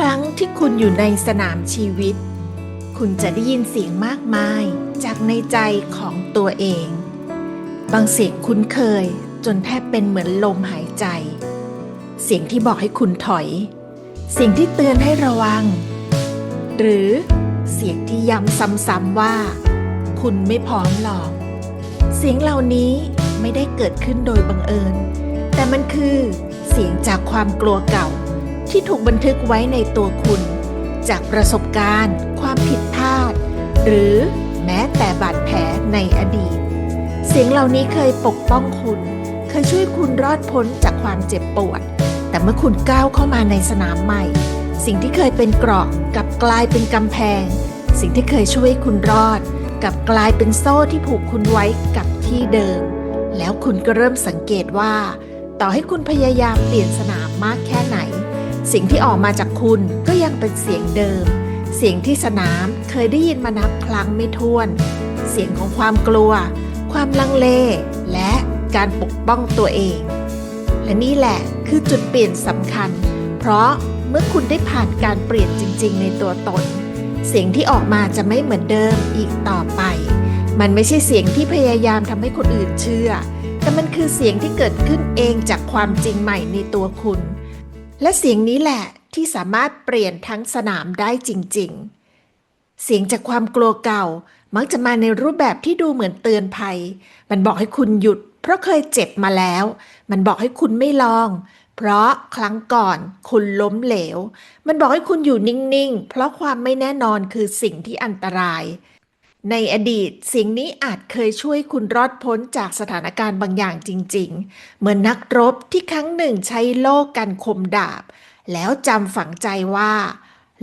ครั้งที่คุณอยู่ในสนามชีวิต คุณจะได้ยินเสียงมากมายจากในใจของตัวเอง บางเสียงคุ้นเคยจนแทบเป็นเหมือนลมหายใจ เสียงที่บอกให้คุณถอย เสียงที่เตือนให้ระวัง หรือเสียงที่ย้ำซ้ำๆว่า คุณไม่พร้อมหรอก เสียงเหล่านี้ไม่ได้เกิดขึ้นโดยบังเอิญ แต่มันคือเสียงจากความกลัวเก่า ที่ถูกบันทึกไว้ในตัวคุณ จากประสบการณ์ ความผิดพลาด หรือแม้แต่บาดแผลในอดีต เสียงเหล่านี้เคยปกป้องคุณ เคยช่วยคุณรอดพ้นจากความเจ็บปวด แต่เมื่อคุณก้าวเข้ามาในสนามใหม่ สิ่งที่เคยเป็นเกราะกลับกลายเป็นกำแพง สิ่งที่เคยช่วยคุณรอดกลับกลายเป็นโซ่ที่ผูกคุณไว้กับที่เดิม แล้วคุณก็เริ่มสังเกตว่า ต่อให้คุณพยายามเปลี่ยนสนามมากแค่ไหน สิ่งที่ออกมาจากคุณก็ยังเป็นเสียงเดิม เสียงที่สนามเคยได้ยินมานับครั้งไม่ถ้วน เสียงของความกลัว ความลังเล และการปกป้องตัวเอง และนี่แหละคือจุดเปลี่ยนสำคัญ เพราะเมื่อคุณได้ผ่านการเปลี่ยนจริง ๆ ในตัวตน เสียงที่ออกมาจะไม่เหมือนเดิมอีกต่อไป มันไม่ใช่เสียงที่พยายามทำให้คนอื่นเชื่อ แต่มันคือเสียงที่เกิดขึ้นเองจากความจริงใหม่ในตัวคุณ และเสียงนี้แหละที่สามารถเปลี่ยนทั้งสนามได้จริง ๆ เสียงจากความกลัวเก่า มักจะมาในรูปแบบที่ดูเหมือนเตือนภัย มันบอกให้คุณหยุด เพราะเคยเจ็บมาแล้ว มันบอกให้คุณไม่ลอง เพราะครั้งก่อนคุณล้มเหลว มันบอกให้คุณอยู่นิ่ง ๆ เพราะความไม่แน่นอนคือสิ่งที่อันตราย ในอดีตสิ่งนี้อาจเคยช่วยคุณรอดพ้นจากสถานการณ์บางอย่างจริง ๆ เหมือนนักรบที่ครั้งหนึ่งใช้โล่กันคมดาบ แล้วจำฝังใจว่า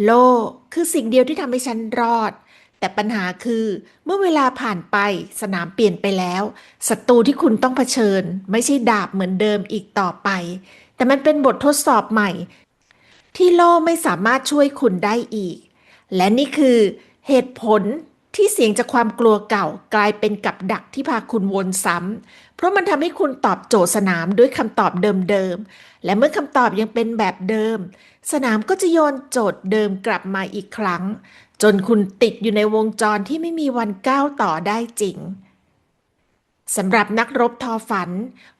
โล่คือสิ่งเดียวที่ทำให้ฉันรอด แต่ปัญหาคือเมื่อเวลาผ่านไปสนามเปลี่ยนไปแล้วศัตรูที่คุณต้องเผชิญ ไม่ใช่ดาบเหมือนเดิมอีกต่อไป แต่มันเป็นบททดสอบใหม่ ที่โล่ไม่สามารถช่วยคุณได้อีก และนี่คือเหตุผล ที่เสียงจากความกลัวเก่ากลายเป็นกับดักที่พาคุณวนซ้ำ เพราะมันทำให้คุณตอบโจทย์สนามด้วยคำตอบเดิมๆ และเมื่อคำตอบยังเป็นแบบเดิม สนามก็จะโยนโจทย์เดิมกลับมาอีกครั้ง จนคุณติดอยู่ในวงจรที่ไม่มีวันก้าวต่อได้จริงสำหรับนักรบทอฝัน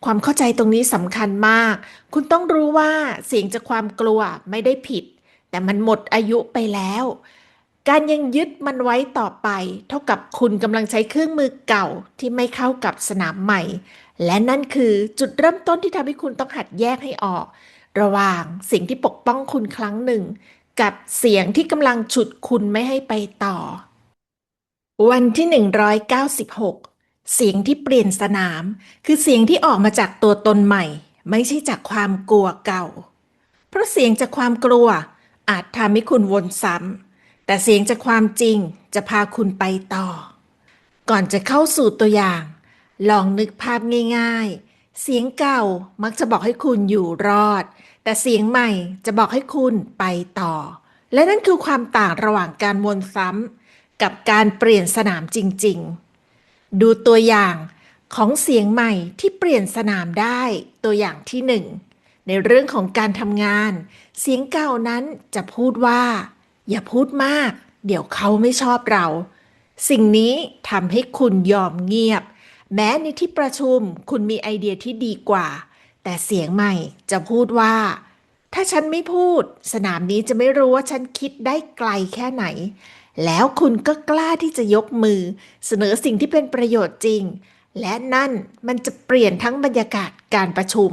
ความเข้าใจตรงนี้สำคัญมาก คุณต้องรู้ว่าเสียงจากความกลัวไม่ได้ผิด แต่มันหมดอายุไปแล้ว การยังยึดมันไว้ต่อไป เท่ากับคุณกำลังใช้เครื่องมือเก่าที่ไม่เข้ากับสนามใหม่ และนั่นคือจุดเริ่มต้นที่ทำให้คุณต้องหัดแยกให้ออก ระหว่างสิ่งที่ปกป้องคุณครั้งหนึ่ง กับเสียงที่กำลังฉุดคุณไม่ให้ไปต่อ วันที่ 196 เสียงที่เปลี่ยนสนาม คือเสียงที่ออกมาจากตัวตนใหม่ ไม่ใช่จากความกลัวเก่า เพราะเสียงจากความกลัว อาจทำให้คุณวนซ้ำ แต่เสียงจากความจริงจะพาคุณไปต่อ ก่อนจะเข้าสู่ตัวอย่าง ลองนึกภาพง่าย ๆ เสียงเก่ามักจะบอกให้คุณอยู่รอด แต่เสียงใหม่จะบอกให้คุณไปต่อ และนั่นคือความต่างระหว่างการวนซ้ำกับการเปลี่ยนสนามจริง ๆ ดูตัวอย่างของเสียงใหม่ที่เปลี่ยนสนามได้ตัวอย่างที่หนึ่งในเรื่องของการทำงาน เสียงเก่านั้นจะพูดว่า อย่าพูดมาก เดี๋ยวเขาไม่ชอบเรา สิ่งนี้ทำให้คุณยอมเงียบ แม้ในที่ประชุมคุณมีไอเดียที่ดีกว่า แต่เสียงใหม่จะพูดว่า ถ้าฉันไม่พูด สนามนี้จะไม่รู้ว่าฉันคิดได้ไกลแค่ไหน แล้วคุณก็กล้าที่จะยกมือ เสนอสิ่งที่เป็นประโยชน์จริง และนั่นมันจะเปลี่ยนทั้งบรรยากาศการประชุม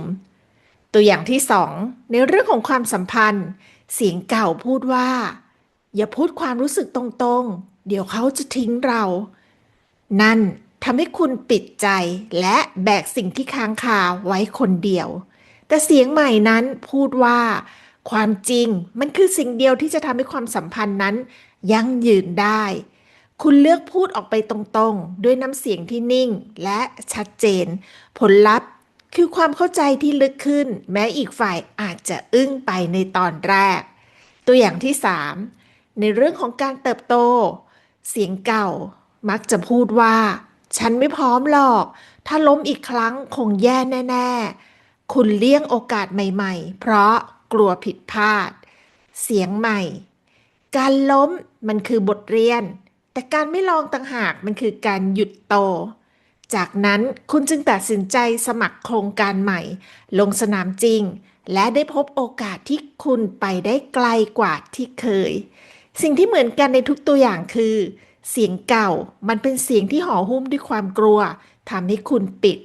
ตัวอย่างที่สองในเรื่องของความสัมพันธ์ เสียงเก่าพูดว่า อย่าพูดความรู้สึกตรงๆ เดี๋ยวเขาจะทิ้งเรา นั่นทำให้คุณปิดใจและแบกสิ่งที่ค้างคาไว้คนเดียว แต่เสียงใหม่นั้นพูดว่า ความจริงมันคือสิ่งเดียวที่จะทำให้ความสัมพันธ์นั้น ยั่งยืนได้ คุณเลือกพูดออกไปตรงๆ ด้วยน้ำเสียงที่นิ่งและชัดเจน ผลลัพธ์คือความเข้าใจที่ลึกขึ้น แม้อีกฝ่ายอาจจะอึ้งไปในตอนแรก ตัวอย่างที่ 3 ในเรื่องของการเติบโต เสียงเก่า มักจะพูดว่า ฉันไม่พร้อมหรอก ถ้าล้มอีกครั้งคงแย่แน่ ๆ คุณเลี่ยงโอกาสใหม่ ๆ เพราะกลัวผิดพลาด เสียงใหม่ การล้มมันคือบทเรียน แต่การไม่ลองต่างหากมันคือการหยุดโต จากนั้นคุณจึงตัดสินใจสมัครโครงการใหม่ ลงสนามจริง และได้พบโอกาสที่คุณไปได้ไกลกว่าที่เคย สิ่งที่เหมือนกันในทุกตัวอย่างคือ เสียงเก่ามันเป็นเสียงที่ห่อหุ้มด้วยความกลัวทำให้คุณปิด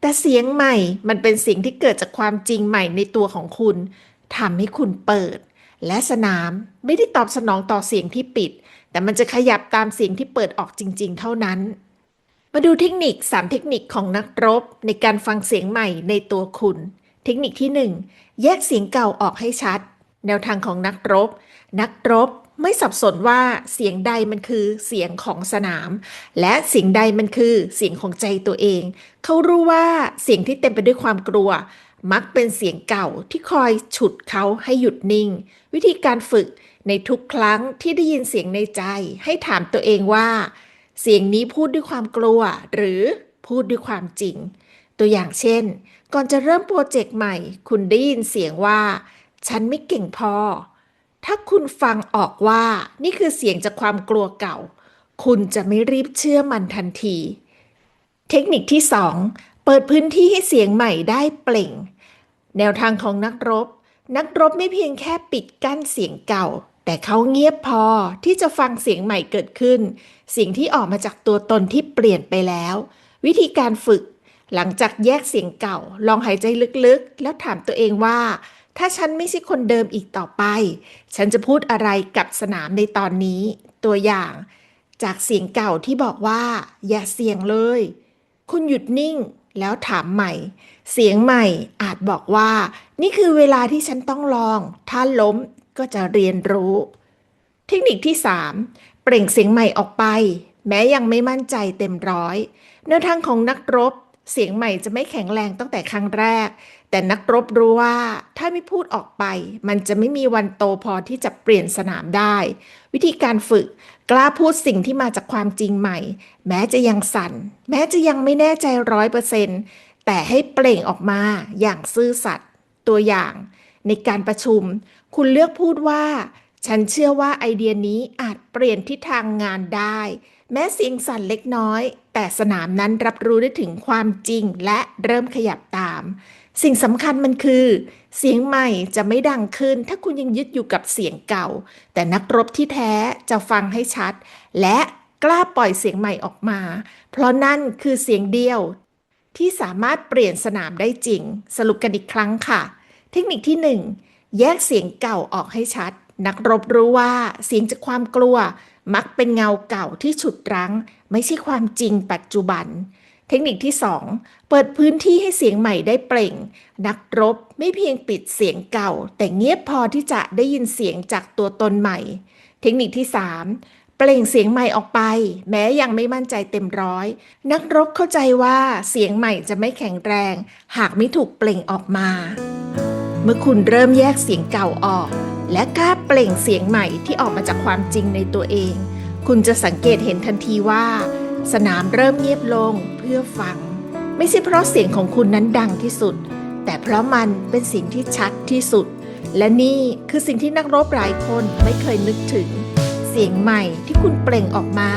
แต่เสียงใหม่มันเป็นเสียงที่เกิดจากความจริงใหม่ในตัวของคุณทำให้คุณเปิด และสนามไม่ได้ตอบสนองต่อเสียงที่ปิด แต่มันจะขยับตามเสียงที่เปิดออกจริง ๆ เท่านั้น มาดูเทคนิค 3 เทคนิคของนักรบ ในการฟังเสียงใหม่ในตัวคุณ เทคนิคที่ 1 แยกเสียงเก่าออกให้ชัด แนวทางของนักรบ นักรบ ไม่สับสนว่าเสียงใดมันคือเสียงของสนาม และเสียงใดมันคือเสียงของใจตัวเอง เขารู้ว่าเสียงที่เต็มไปด้วยความกลัว มักเป็นเสียงเก่าที่คอยฉุดเขาให้หยุดนิ่ง วิธีการฝึกในทุกครั้งที่ได้ยินเสียงในใจ ให้ถามตัวเองว่า เสียงนี้พูดด้วยความกลัว หรือพูดด้วยความจริง ตัวอย่างเช่น ก่อนจะเริ่มโปรเจกต์ใหม่ คุณได้ยินเสียงว่า ฉันไม่เก่งพอ ถ้าคุณฟังออกว่านี่คือเสียงจากความกลัวเก่า คุณจะไม่รีบเชื่อมันทันที เทคนิคที่ 2 เปิดพื้นที่ให้เสียงใหม่ได้เปล่ง แนวทางของนักรบ นักรบไม่เพียงแค่ปิดกั้นเสียงเก่า แต่เขาเงียบพอที่จะฟังเสียงใหม่เกิดขึ้น สิ่งที่ออกมาจากตัวตนที่เปลี่ยนไปแล้ว วิธีการฝึก หลังจากแยกเสียงเก่า ลองหายใจลึกๆ แล้วถามตัวเองว่า ถ้าฉันไม่ใช่คนเดิมอีกต่อไป ฉันจะพูดอะไรกับสนามในตอนนี้ ตัวอย่างจากเสียงเก่าที่บอกว่า อย่าเสี่ยงเลย คุณหยุดนิ่งแล้วถามใหม่ เสียงใหม่อาจบอกว่า นี่คือเวลาที่ฉันต้องลอง ถ้าล้มก็จะเรียนรู้ เทคนิคที่ 3 เปล่งเสียงใหม่ออกไป แม้ยังไม่มั่นใจเต็มร้อยแนวทางของนักรบ เสียงใหม่จะไม่แข็งแรงตั้งแต่ครั้งแรก แต่นักรบรู้ว่าถ้าไม่พูดออกไป มันจะไม่มีวันโตพอที่จะเปลี่ยนสนามได้ วิธีการฝึกกล้าพูดสิ่งที่มาจากความจริงใหม่ แม้จะยังสั่น แม้จะยังไม่แน่ใจร้อยเปอร์เซ็นต์แต่ให้เปล่งออกมาอย่างซื่อสัตย์ตัวอย่าง ในการประชุม คุณเลือกพูดว่า ฉันเชื่อว่าไอเดียนี้อาจเปลี่ยนทิศทางงานได้ แม้เสียงสั่นเล็กน้อย แต่สนามนั้นรับรู้ได้ถึงความจริงและเริ่มขยับตาม สิ่งสำคัญมันคือ เสียงใหม่จะไม่ดังขึ้น ถ้าคุณยังยึดอยู่กับเสียงเก่า แต่นักรบที่แท้จะฟังให้ชัด และกล้าปล่อยเสียงใหม่ออกมา เพราะนั่นคือเสียงเดียว ที่สามารถเปลี่ยนสนามได้จริง สรุปกันอีกครั้งค่ะ เทคนิคที่ 1 แยกเสียงเก่าออกให้ชัด นักรบรู้ว่าเสียงจากความกลัว มักเป็นเงาเก่าที่ฉุดรั้ง ไม่ใช่ความจริงปัจจุบัน เทคนิคที่ 2 เปิดพื้นที่ให้เสียงใหม่ได้เปล่ง นักรบไม่เพียงปิดเสียงเก่า แต่เงียบพอที่จะได้ยินเสียงจากตัวตนใหม่ เทคนิคที่ 3 เปล่งเสียงใหม่ออกไป แม้ยังไม่มั่นใจเต็มร้อย นักรบเข้าใจว่าเสียงใหม่จะไม่แข็งแรง หากไม่ถูกเปล่งออกมา เมื่อคุณเริ่มแยกเสียงเก่าออก และกล้า เปล่งเสียงใหม่ที่ออกมาจากความจริงในตัวเอง คุณจะสังเกตเห็นทันทีว่า สนามเริ่มเงียบลงเพื่อฟัง ไม่ใช่เพราะเสียงของคุณนั้นดังที่สุด แต่เพราะมันเป็นสิ่งที่ชัดที่สุด และนี่คือสิ่งที่นักรบหลายคนไม่เคยนึกถึง เสียงใหม่ที่คุณเปล่งออกมา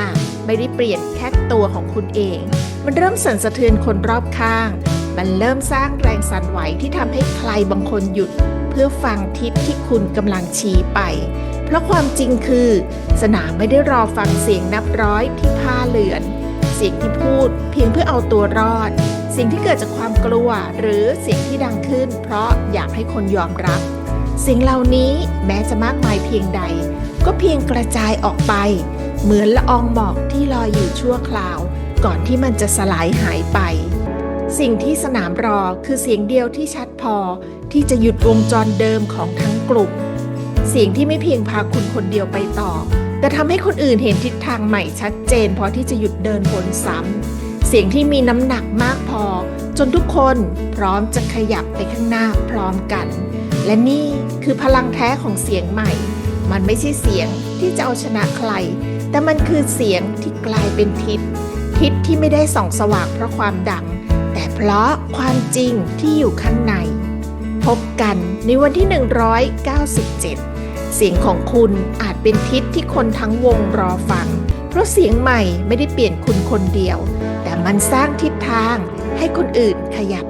ไม่ได้เปลี่ยนแค่ตัวของคุณเอง มันเริ่มสั่นสะเทือนคนรอบข้าง มันเริ่มสร้างแรงสั่นไหวที่ทำให้ใครบางคนหยุด เพื่อฟังทิศที่คุณกำลังชี้ไป เพราะความจริงคือ สนามไม่ได้รอฟังเสียงนับร้อยที่ผ้าเลือน เสียงที่พูดเพียงเพื่อเอาตัวรอด สิ่งที่เกิดจากความกลัวหรือเสียงที่ดังขึ้น เพราะอยากให้คนยอมรับ สิ่งเหล่านี้แม้จะมากมายเพียงใด ก็เพียงกระจายออกไป เหมือนละอองหมอกที่ลอยอยู่ชั่วคราว ก่อนที่มันจะสลายหายไปสิ่งที่สนามรอคือเสียงเดียวที่ชัดพอ ที่จะหยุดวงจรเดิมของทั้งกลุ่ม เสียงที่ไม่เพียงพาคุณคนเดียวไปต่อ แต่ทำให้คนอื่นเห็นทิศทางใหม่ชัดเจน พอที่จะหยุดเดินวนซ้ำเสียงที่มีน้ำหนักมากพอ จนทุกคนพร้อมจะขยับไปข้างหน้าพร้อมกัน และนี่คือพลังแท้ของเสียงใหม่ มันไม่ใช่เสียงที่จะเอาชนะใคร แต่มันคือเสียงที่กลายเป็นทิศทิศที่ไม่ได้ส่องสว่างเพราะความดัง แต่เพราะความจริงที่อยู่ข้างใน พบกันในวันที่ 197 เสียงของคุณอาจเป็นทิศที่คนทั้งวงรอฟัง เพราะเสียงใหม่ไม่ได้เปลี่ยนคุณคนเดียว แต่มันสร้างทิศทางให้คนอื่นขยับ